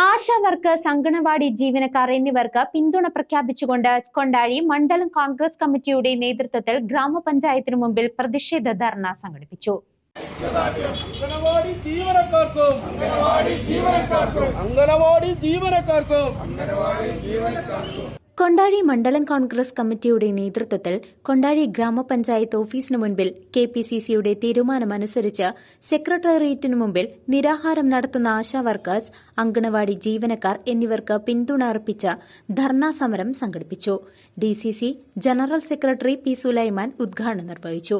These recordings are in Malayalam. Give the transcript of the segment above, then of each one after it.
ASHA workers anganwadi ജീവനക്കാർ എന്നിവർക്ക് പിന്തുണ പ്രഖ്യാപിച്ചുകൊണ്ട് കൊണ്ടാഴി മണ്ഡലം കോൺഗ്രസ് കമ്മിറ്റിയുടെ നേതൃത്വത്തിൽ ഗ്രാമപഞ്ചായത്തിന് മുമ്പിൽ പ്രതിഷേധ ധർണ സംഘടിപ്പിച്ചു. അംഗനവാടി ജീവനക്കാർക്കും അംഗനവാടി ജീവനക്കാർക്കും അംഗനവാടി ജീവനക്കാർക്കും. കൊണ്ടാഴി മണ്ഡലം കോൺഗ്രസ് കമ്മിറ്റിയുടെ നേതൃത്വത്തിൽ കൊണ്ടാഴി ഗ്രാമപഞ്ചായത്ത് ഓഫീസിന് മുൻപിൽ കെ പി സി സിയുടെ തീരുമാനമനുസരിച്ച് സെക്രട്ടേറിയറ്റിനു മുമ്പിൽ നിരാഹാരം നടത്തുന്ന ആശാ വർക്കേഴ്സ് അങ്കണവാടി ജീവനക്കാർ എന്നിവർക്ക് പിന്തുണ അർപ്പിച്ച് ധർണാ സമരം സംഘടിപ്പിച്ചു. C general secretary P Sulaiman ഉദ്ഘാടനം നിർവഹിച്ചു.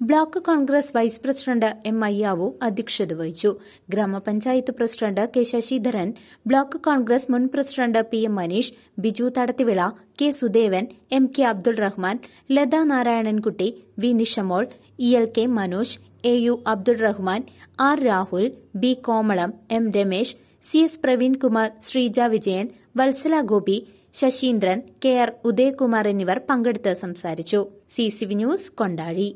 Block Congress vice president M Ayyavu അധ്യക്ഷത വഹിച്ചു. Grama panchayat president K Sasidharan block Congress മുൻ president P M Maneesh Biju Thadathivila K Sudevan M K Abdul Rahman Latha Narayanankutty V Nishamol E L K Manoj A U Abdul Rahman R Rahul B Komalam M Ramesh C S Praveenkumar Sreeja Vijayan Vatsala Gopi Sasindran K R Udayakumar എന്നിവർ പങ്കെടുത്ത് സംസാരിച്ചു. C C V news Kondazhy.